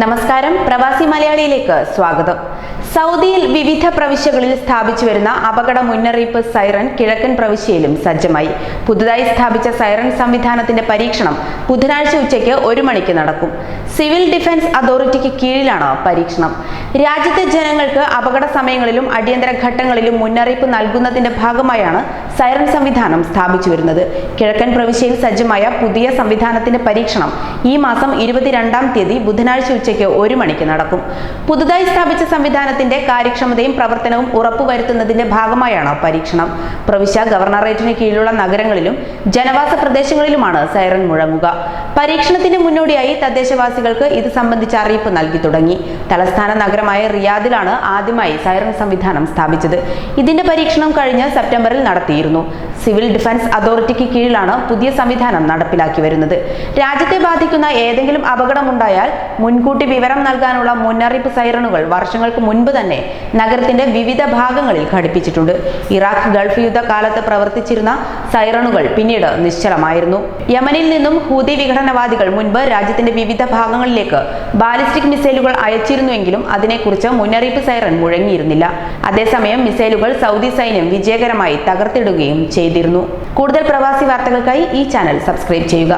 നമസ്കാരം. പ്രവാസി മലയാളിയിലേക്ക് സ്വാഗതം. സൗദിയിൽ വിവിധ പ്രവിശ്യകളിൽ സ്ഥാപിച്ചു വരുന്ന അപകട മുന്നറിയിപ്പ് സൈറൻ കിഴക്കൻ പ്രവിശ്യയിലും സജ്ജമായി. പുതുതായി സ്ഥാപിച്ച സൈറൻ സംവിധാനത്തിന്റെ പരീക്ഷണം ബുധനാഴ്ച ഉച്ചയ്ക്ക് ഒരു മണിക്ക് നടക്കും. സിവിൽ ഡിഫൻസ് അതോറിറ്റിക്ക് കീഴിലാണ് പരീക്ഷണം. രാജ്യത്തെ ജനങ്ങൾക്ക് അപകട സമയങ്ങളിലും അടിയന്തര ഘട്ടങ്ങളിലും മുന്നറിയിപ്പ് നൽകുന്നതിന്റെ ഭാഗമായാണ് സൈറൻ സംവിധാനം സ്ഥാപിച്ചു വരുന്നത്. കിഴക്കൻ പ്രവിശ്യയിൽ സജ്ജമായ പുതിയ സംവിധാനത്തിന്റെ പരീക്ഷണം ഈ മാസം ഇരുപത്തിരണ്ടാം തീയതി ബുധനാഴ്ച ഉച്ചയ്ക്ക് ഒരു മണിക്ക് നടക്കും. പുതുതായി സ്ഥാപിച്ച സംവിധാനത്തിന്റെ കാര്യക്ഷമതയും പ്രവർത്തനവും ഉറപ്പുവരുത്തുന്നതിന്റെ ഭാഗമായാണ് പരീക്ഷണം. പ്രവിശ്യ ഗവർണറേറ്റിന് കീഴിലുള്ള നഗരങ്ങളിലും ജനവാസ പ്രദേശങ്ങളിലുമാണ് സൈറൻ മുഴങ്ങുക. പരീക്ഷണത്തിന് മുന്നോടിയായി തദ്ദേശവാസികൾക്ക് ഇത് സംബന്ധിച്ച അറിയിപ്പ് നൽകി തുടങ്ങി. തലസ്ഥാന നഗരമായ റിയാദിലാണ് ആദ്യമായി സൈറൺ സംവിധാനം സ്ഥാപിച്ചത്. ഇതിന്റെ പരീക്ഷണം കഴിഞ്ഞ സെപ്റ്റംബറിൽ നടത്തിയിരുന്നു. സിവിൽ ഡിഫൻസ് അതോറിറ്റിക്ക് കീഴിലാണ് പുതിയ സംവിധാനം നടപ്പിലാക്കി വരുന്നത്. രാജ്യത്തെ ബാധിക്കുന്ന ഏതെങ്കിലും അപകടമുണ്ടായാൽ മുൻകൂട്ടി വിവരം നൽകാനുള്ള മുന്നറിയിപ്പ് സൈറണുകൾ വർഷങ്ങൾക്ക് മുൻപ് തന്നെ നഗരത്തിന്റെ വിവിധ ഭാഗങ്ങളിൽ ഘടിപ്പിച്ചിട്ടുണ്ട്. ഇറാഖ് ഗൾഫ് യുദ്ധ കാലത്ത് പ്രവർത്തിച്ചിരുന്ന സൈറണുകൾ പിന്നീട് നിശ്ചലമായിരുന്നു. യമനിൽ നിന്നും ഹൂതി വിഘടനവാദികൾ മുൻപ് രാജ്യത്തിന്റെ വിവിധ ഭാഗങ്ങളിലേക്ക് ബാലിസ്റ്റിക് മിസൈലുകൾ അയച്ചിരുന്നുവെങ്കിലും അതിനെക്കുറിച്ച് മുന്നറിയിപ്പ് സൈറൺ മുഴങ്ങിയിരുന്നില്ല. അതേസമയം മിസൈലുകൾ സൗദി സൈന്യം വിജയകരമായി തകർത്തിടുകയും ചെയ്തിരുന്നു. കൂടുതൽ പ്രവാസി വാർത്തകൾക്കായി ഈ ചാനൽ സബ്സ്ക്രൈബ് ചെയ്യുക.